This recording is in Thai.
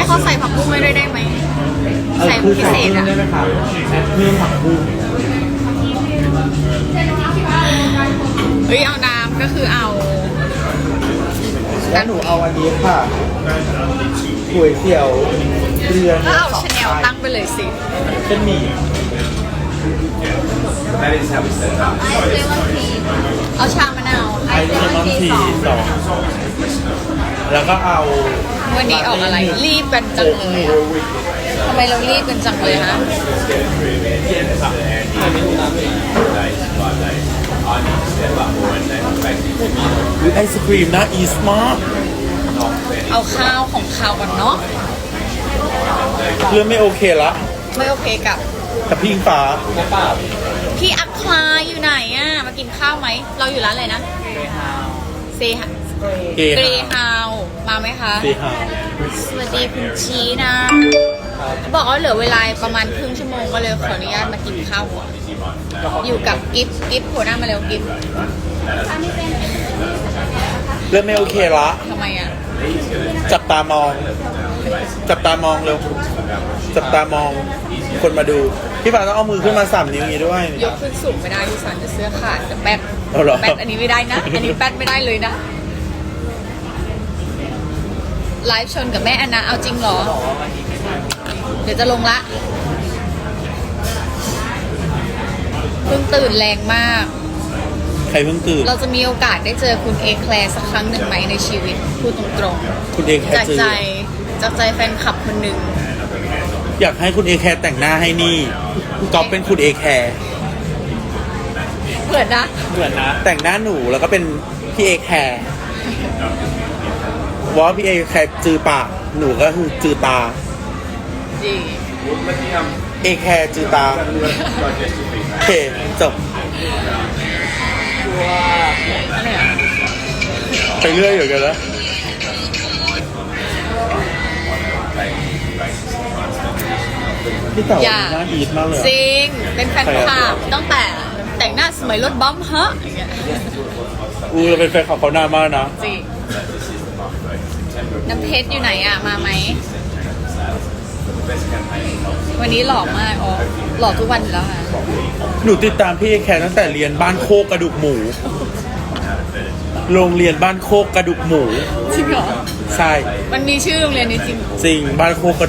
ให้เขาใส่ผักบุ้งไว้ด้วยได้ไหมใส่คือพิใส่เศษเพิ่มอะได้ไหมคะแอดเพิ่มผักบุ้งเฮ้ยเอาน้ำก็คือเอาแล้วหนูเอาอันนี้ค่ะก๋วยเตี๋ยวเรือก็เอาชาแนลตั้งไปเลยสิเส้นหมี่เอาชามะนาวไอเลมอนทีสอง แล้วก็เอาวันนี้ออกอะไรรีบกันจังเลยอะทำไมเรารีบกันจังเลยฮะหรือไอศครีมนะอีสมาร์เอาข้าวของข้าวก่อนเนาะเรื่องไม่โอเคละไม่โอเคกับกับพี่อิงฟ้าพี่อัคคลาอยู่ไหนอะมากินข้าวไหมเราอยู่ร้านอะไรนะเซฮเกเกรฮาฮาว มาไหมคะเกฮาสวัสดีคุณชีนะเขาบอกว่าเหลือเวลาประมาณครึ่งชั่วโมงก็เลยขออนุญาตมากินข้าวก่อนอยู่กับกิฟกิฟหัวหน้ามาเร็วกิฟเรื่องไม่โอเคละทำไมอะ จับตามอง จับตามองเร็วจับตามองคนมาดู พี่ฟ้าต้องเอามือขึ้นมาสามนิ้วอย่างนี้ด้วยยกขึ้นสูงไม่ได้ดิฉันจะเสื้อขาดจะแป๊ดเอาเหรอ แป๊ดอันนี้ไม่ได้นะ อันนี้แป๊ดไม่ได้เลยนะ ไลฟ์ชนกับแม่แอนนาเอาจริงเหรอ เดี๋ยวจะลงละเพิ่งตื่นแรงมาก ใครเพิ่งตื่น เราจะมีโอกาสได้เจอคุณเอแคลร์สักครั้งหนึ่งไหมในชีวิตพูดตรงคุณเอแคๆ ร์จากเจอใจจากใจแฟนคลับคนหนึ่งอยากให้คุณเอแคร์แต่งหน้าให้นี่ก๊อฟเป็นคุณเอแคร์เปิดนะ เหมือนนะแต่งหน้าหนูแล้วก็เป็นพี่เอแคร์ ว่าพี่เอแคร์จือปาก หนูก็คือจือตา จริงเอแคร์จือตา โอเค จบอะไรอะไปเรื่อยอยู่กันแล้วพี่เต๋าอย่าหน้าอีทมากเลยอะ จริง เป็นแฟนคลับตั้งแต่แต่งหน้าสมัยรถบัมป์ฮะอย่างเงี้ย อู้เราเป็นแฟนของเขานานมากนะ จริง น้ำเพชรอยู่ไหนอะ มาไหม วันนี้หล่อมากอ๋อหล่อทุกวันอยู่แล้วค่ะ หนูติดตามพี่เอแคร์ตั้งแต่เรียนบ้านโคกกระดูกหมู โรงเรียนบ้านโคกกระดูกหมู จริงเหรอ ใช่ มันมีชื่อโรงเรียนนี้จริงเหรอ จริงบ้านโคกกระ